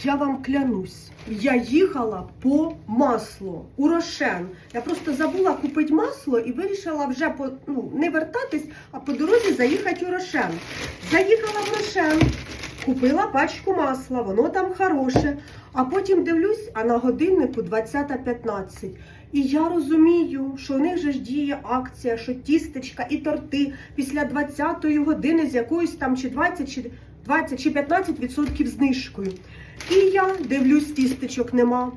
Я вам клянусь, я їхала по масло у Рошен. Я просто забула купити масло і вирішила вже по, ну, не вертатись, а по дорозі заїхати у Рошен. Заїхала в Рошен, купила пачку масла, воно там хороше. А потім дивлюсь, а на годиннику 20.15. І я розумію, що у них же ж діє акція, що тістечка і торти після 20-ї години з якоюсь там чи 20, чи 20 чи 15% знижкою. І я дивлюсь, тістечок нема.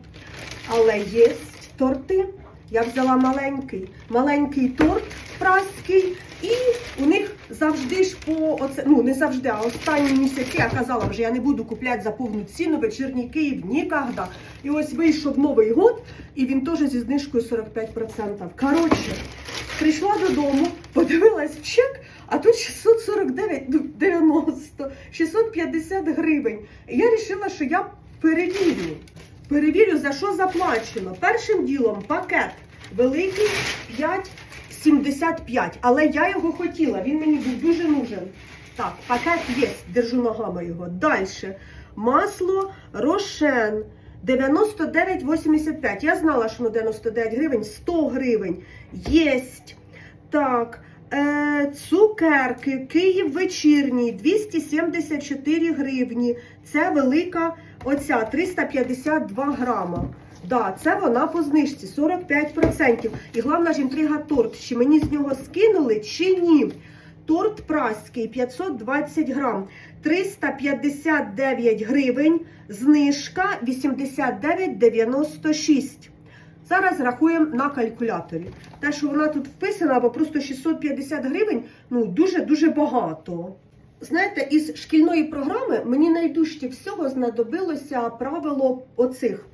Але є торти. Я взяла маленький, маленький торт праський, і у них завжди ж по оце, ну не завжди, а останні місяці я казала вже, я не буду купляти за повну ціну вечірній Київ ніколи. І ось вийшов Новий год, і він теж зі знижкою 45%. Коротше, прийшла додому, подивилась чек, а тут 649, ну, 90, 650 гривень. І я вирішила, що я перевірю. Перевірю, за що заплачено. Першим ділом пакет великий 5,75. Але я його хотіла, він мені був дуже нужен. Так, пакет є, держу ногами його. Далі. Масло Рошен 99,85. Я знала, що на 99 гривень, 100 гривень. Єсть. Так. Е, цукерки, Київ вечірній, 274 гривні. Це велика оця 352 грама. Да, це вона по знижці 45%. І головна ж інтрига торт. Чи мені з нього скинули, чи ні? Торт праський 520 грам, 359 гривень, знижка 89,96. Зараз рахуємо на калькуляторі. Те, що вона тут вписана, або просто 650 гривень, ну дуже-дуже багато. Знаєте, із шкільної програми мені найдужче всього знадобилося правило оцих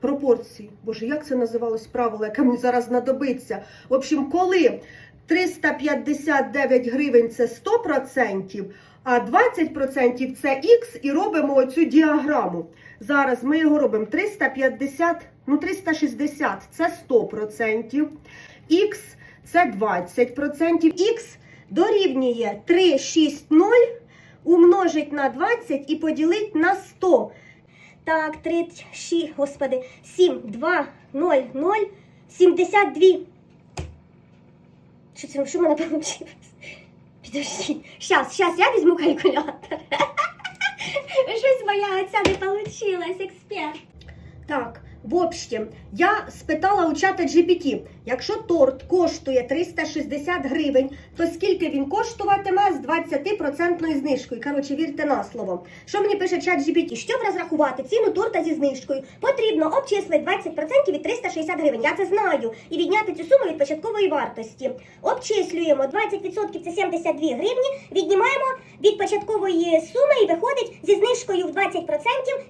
пропорцій. Боже, як це називалось правило, яке мені зараз знадобиться? В общем, коли 359 гривень це 100%, а 20% це Х і робимо оцю діаграму. Зараз ми його робимо 350, ну 360 це 100%, Х це 20%, Х дорівнює 360 умножить на 20 і поділить на 100. Так, 3, 6, господи, 7, 2, 0, 0, 72. Що це, що в мене вийшло? Підожди. Щас, щас, я візьму калькулятор. Щось моя оця не получилась, експерт. Так, в общем, я спитала у чата GPT, якщо торт коштує 360 гривень, то скільки він коштуватиме з 20% знижкою? Коротше, вірте на слово. Що мені пише чат GPT? Щоб розрахувати ціну торта зі знижкою, потрібно обчислити 20% від 360 гривень. Я це знаю. І відняти цю суму від початкової вартості. Обчислюємо 20% це 72 гривні, віднімаємо від початкової суми і виходить зі знижкою в 20%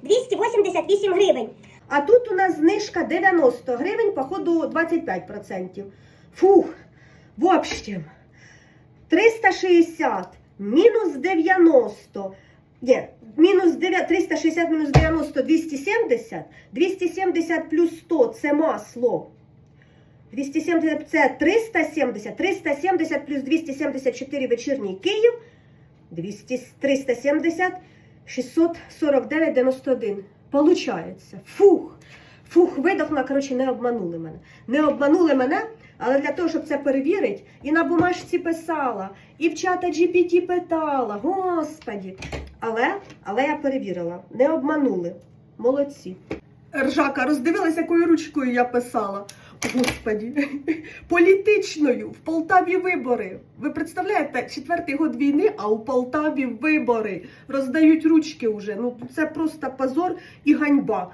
288 гривень. А тут у нас знижка 90 гривень, походу 25%. Фух, в общем, 360 мінус 90. Ні, мінус 9, 360 мінус 90 270. 270 плюс 100 це масло. 270 це 370. 370 плюс 274 вечірній Київ. 200, 370, 649, 91. Получається. Фух. Фух, видохла, коротше, не обманули мене. Не обманули мене, але для того, щоб це перевірити, і на бумажці писала, і в чата GPT питала. Господі. Але, але я перевірила. Не обманули. Молодці. Ржака, роздивилась, якою ручкою я писала. Господі, політичною в Полтаві вибори. Ви представляєте, четвертий год війни, а у Полтаві вибори. Роздають ручки вже. Ну це просто позор і ганьба.